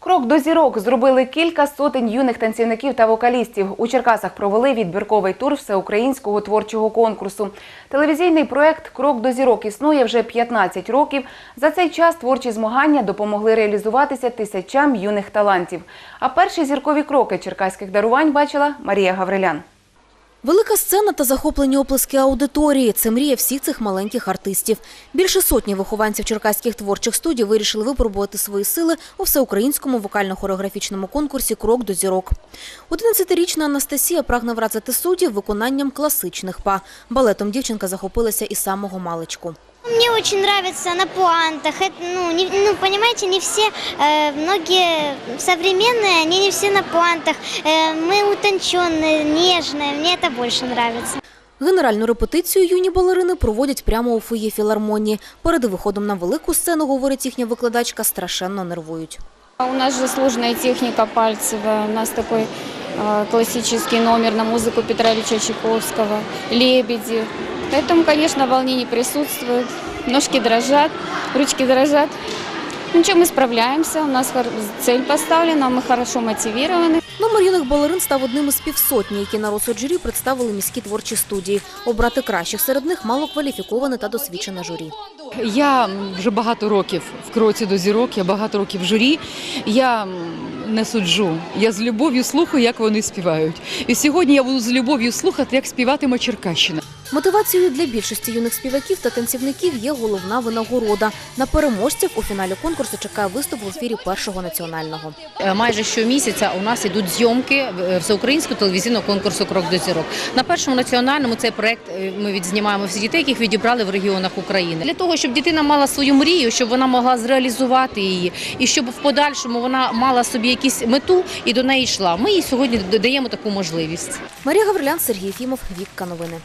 Крок до зірок зробили кілька сотень юних танцівників та вокалістів. У Черкасах провели відбірковий тур всеукраїнського творчого конкурсу. Телевізійний проект Крок до зірок існує вже 15 років. За цей час творчі змагання допомогли реалізуватися тисячам юних талантів. А перші зіркові кроки черкаських дарувань бачила Марія Гаврилян. Велика сцена та захоплені оплески аудиторії – це мрія всіх цих маленьких артистів. Більше сотні вихованців черкаських творчих студій вирішили випробувати свої сили у всеукраїнському вокально-хореографічному конкурсі «Крок до зірок». 11-річна Анастасія прагне вразити суддів виконанням класичних па. Балетом дівчинка захопилася із самого маличку. Мне очень нравится на пуантах. Это, ну, не- ну, понимаете, не все, э, многие современные, они не все на пуантах. Э, мы утонченные, нежные. Мне это больше нравится. Генеральну репетицію юні балерини проводять прямо у фоє філармонії. Перед виходом на велику сцену, говорить їхня викладачка, страшенно нервують. А У нас же сложная техника пальцевая, у нас такой э, классический номер на музыку Петра Ильича Чайковского, «Лебеди». Поэтому, конечно, волнение присутствует, ножки дрожат, ручки дрожат. Ничего, мы справляемся, у нас хор- цель поставлена, мы хорошо мотивированы. Номер юних балерин став одним із півсотні, які на розсуд журі представили міські творчі студії. Обрати кращих серед них малокваліфіковане та досвідчене журі. Я вже багато років в кроці до зірок, я багато років в журі. Я м, не суджу. Я з любов'ю слухаю, як вони співають. І сьогодні я буду з любов'ю слухати, як співатиме Черкащина. Мотивацією для більшості юних співаків та танцівників є головна винагорода. На переможців у фіналі конкурсу чекає виступ в ефірі першого національного. Е, Майже щомісяця у нас ідуть зйомки е, всеукраїнського телевізійного конкурсу Крок до зірок. На першому національному цей проект е, ми відзнімаємо всі дітей, яких відібрали в регіонах України. Для того, щоб дитина мала свою мрію, щоб вона могла зреалізувати її, і щоб в подальшому вона мала собі якусь мету і до неї йшла. Ми їй сьогодні додаємо таку можливість. Марія Гаврилян, Сергій Фімов, Вікка Новини.